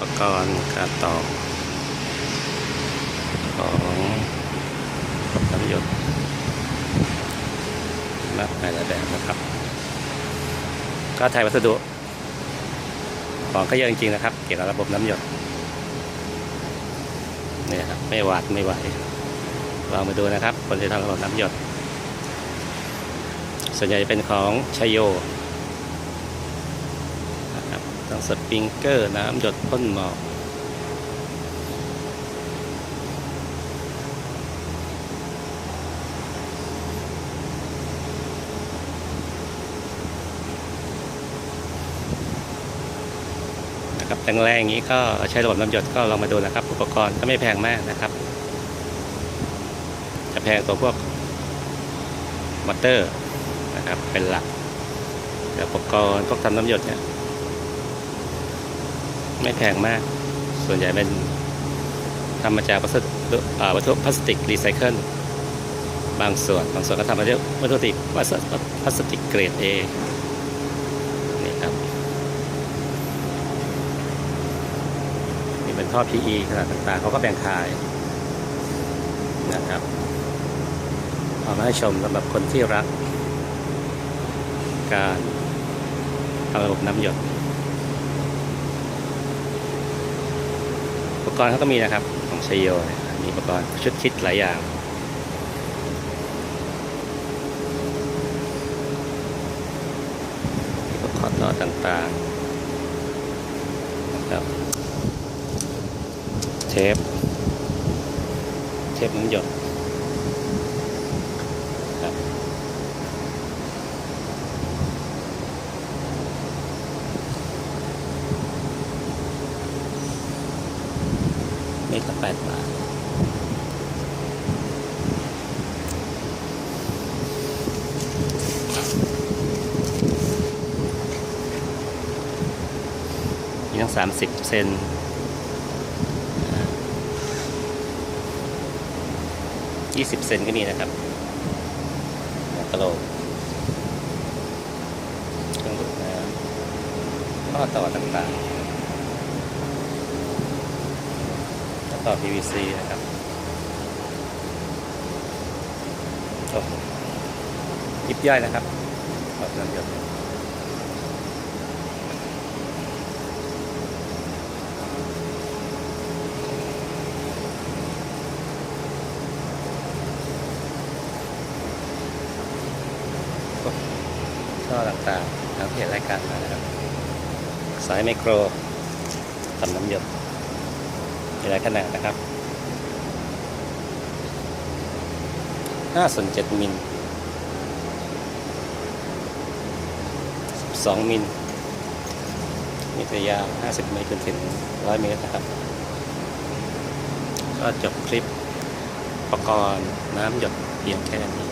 ปกรณ์การต่อของน้ำหยดมากหลายแบบนะครับ ก็ไทยวัสดุของก็เยอะจริงๆนะครับ เกี่ยวกับระบบน้ำหยดเนี่ยครับไม่หวาดไม่ไหวลองมาดูนะครับ คนที่ทำระบบน้ำหยด ส่วนใหญ่จะเป็นของชัยโย ทั้งสปริงเกอร์น้ำหยดพ่นหมอกนะครับแรงๆอย่างนี้ก็ใช้ระบบน้ำหยดก็ลองมาดูนะครับ อุปกรณ์ก็ไม่แพงมากนะครับ จะแพงตัวพวกมอเตอร์นะครับเป็นหลักแต่อุปกรณ์พวกทำน้ำหยดเนี่ย ไม่แพงมาก ส่วนใหญ่เป็นทำมาจากวัสดุวัตถุพลาสติกรีไซเคิลบางส่วนบางส่วนก็ทำมาจากวัตถุติกวัสดุพลาสติกเกรด A นี่ครับนี่เป็นท่อ PE ขนาดต่างๆเขาก็แบ่งขายนะครับเอามาให้ชมสำหรับคนที่รัก การทำระบบน้ำหยด ปกรณ์เขาก็มีนะครับ ของชโยเนี่ยมีอุปกรณ์ชุดคิดหลายอย่างอุปกรณ์ต่อต่างๆนะครับเทปเทปน้ำหยด เมตรละแปดบาทมีทั้งสามสิบเซนยี่สิบเซนก็มีนะครับหัวกะโหลกเครื่องดูดน้ำข้อต่อต่างๆ แล้ว ต่อ PVC นะครับโอ้ยิบย่อยนะครับขอบน้ำหยดโอ้ช่อต่างๆทางเพจรายการมานะครับ สายไมโครทำน้ำหยด มีหลายขนาดนะครับ 5 ส่วน 7 มิล 12 มิลมีตัวยาว50 เมตรจนถึง 100 เมตรนะครับ ก็จบคลิปอุปกรณ์น้ำหยดเพียงแค่นี้